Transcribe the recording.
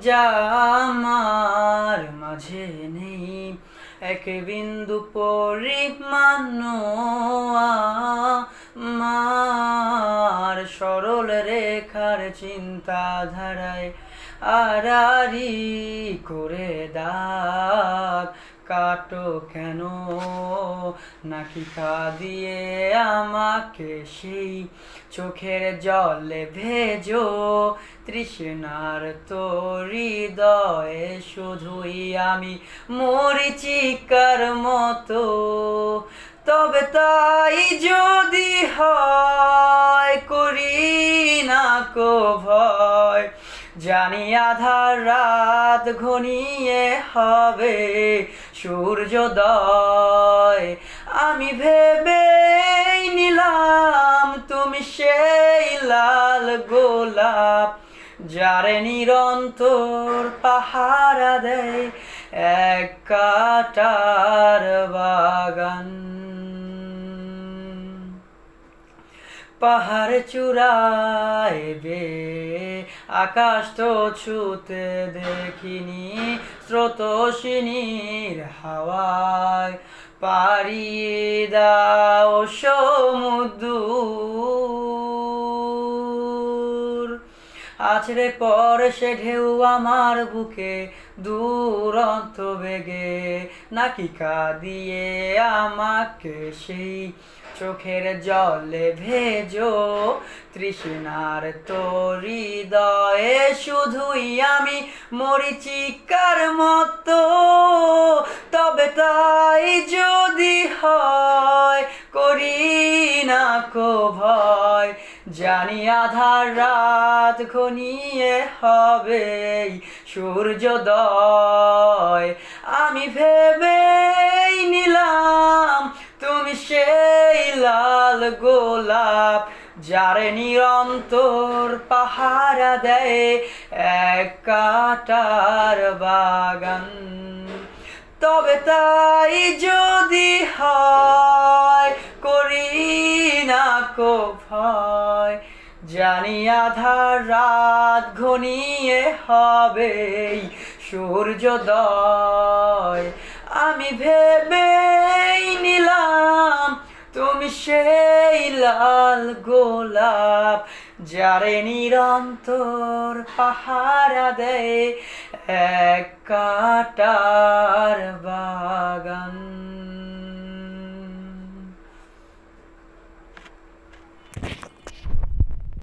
যা আমার মাঝে নেই। এক বিন্দু পরিমাণ মার সরল রেখার চিন্তাধারায় আরারি করে দাগ। কাটো কেন? নাকি কাঁদিয়ে আমাকে সেই চোখের জলে ভেজো? তৃষ্ণার তো হৃদয়ে শুধুই আমি মরিচিকার মতো। তবে তাই যদি হয় করি না কো জানি আধার রাত ঘনিয়ে হবে সূর্যোদয় আমি ভেবে নিলাম তুমি সেই লাল গোলাপ, যারে নিরন্তর পাহারা দেয় এক কাটার বাগান। পাহাড় চূড়ায় বে আকাশ তো ছুতে দেখিনি স্রোতসিনীর হাওয়ায়। পাড়িয়ে দাও সমুদ্র আছড়ে পর সে ঢেউ আমার বুকে দুরন্ত বেগে নাকি কাঁদিয়ে আমাকে সেই চোখের জলে ভেজো? তৃষ্ণার তো হৃদয়ে শুধুই আমি মরিচিকার মতো? তবে তাই যদি হয়, করি না কো ভয়। জানি আধার রাত ঘনিয়ে হবে সূর্যোদয়। আমি ভেবে নিলাম তুমি সেই লাল গোলাপ যারে নিরন্তর পাহারা দেয় এক কাটার বাগান। তবে তাই যদি হয় করি না কো ভয়। জানি আধার রাত ঘনিয়ে হবে সূর্যোদয় আমি ভেবে নিলাম তুমি সেই লাল গোলাপ যারে নিরন্তর পাহারা দেয় এক কাটার বাগান।